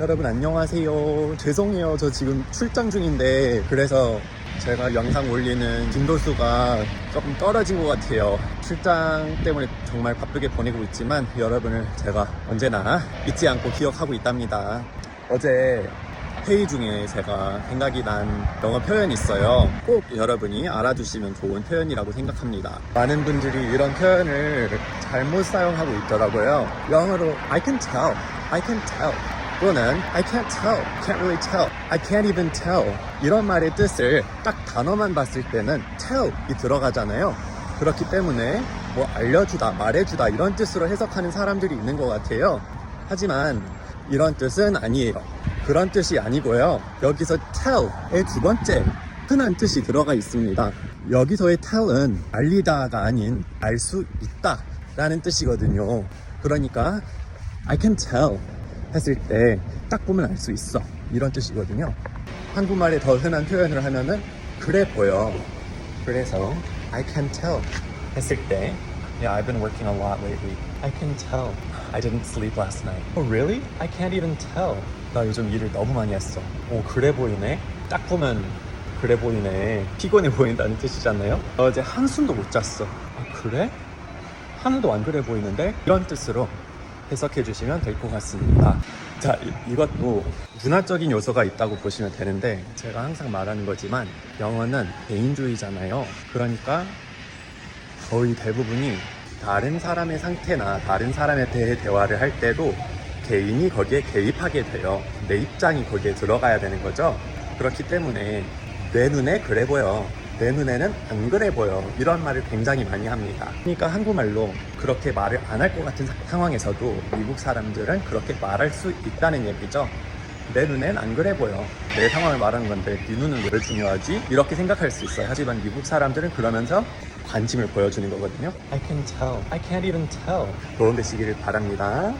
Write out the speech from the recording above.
여러분 안녕하세요. 죄송해요. 저 지금 출장 중인데 그래서 제가 영상 올리는 빈도수가 조금 떨어진 것 같아요. 출장 때문에 정말 바쁘게 보내고 있지만 여러분을 제가 언제나 잊지 않고 기억하고 있답니다. 어제 회의 중에 제가 생각이 난 영어 표현이 있어요. 꼭 여러분이 알아두시면 좋은 표현이라고 생각합니다. 많은 분들이 이런 표현을 잘못 사용하고 있더라고요. 영어로 I can tell, I can tell 또는 I can't tell, can't really tell, I can't even tell 이런 말의 뜻을 딱 단어만 봤을 때는 tell이 들어가잖아요. 그렇기 때문에 뭐 알려주다, 말해주다 이런 뜻으로 해석하는 사람들이 있는 것 같아요. 하지만 이런 뜻은 아니에요. 그런 뜻이 아니고요. 여기서 tell의 두 번째 흔한 뜻이 들어가 있습니다. 여기서의 tell은 알리다가 아닌 알 수 있다 라는 뜻이거든요. 그러니까 I can tell 했을 때 딱 보면 알 수 있어 이런 뜻이거든요. 한국말에 더 흔한 표현을 하면은 그래 보여. 그래서 I can tell 했을 때 Yeah, I've been working a lot lately. I can tell. I didn't sleep last night. Oh, really? I can't even tell. 나 요즘 일을 너무 많이 했어. 오, 그래 보이네. 딱 보면 그래 보이네. 피곤해 보인다는 뜻이잖아요. 어제 한숨도 못 잤어. 아, 그래? 하나도 안 그래 보이는데? 이런 뜻으로 해석해 주시면 될 것 같습니다. 자, 이, 이것도 문화적인 요소가 있다고 보시면 되는데 제가 항상 말하는 거지만 영어는 개인주의잖아요. 그러니까 거의 대부분이 다른 사람의 상태나 다른 사람에 대해 대화를 할 때도 개인이 거기에 개입하게 돼요. 내 입장이 거기에 들어가야 되는 거죠. 그렇기 때문에 내 눈에 그래 보여. 내 눈에는 안 그래 보여. 이런 말을 굉장히 많이 합니다. 그러니까 한국말로 그렇게 말을 안 할 것 같은 사- 상황에서도 미국 사람들은 그렇게 말할 수 있다는 얘기죠. 내 눈엔 안 그래 보여. 내 상황을 말하는 건데 네 눈은 왜 중요하지? 이렇게 생각할 수 있어요. 하지만 미국 사람들은 그러면서 관심을 보여주는 거거든요. I can tell. I can't even tell. 도움 되시기를 바랍니다.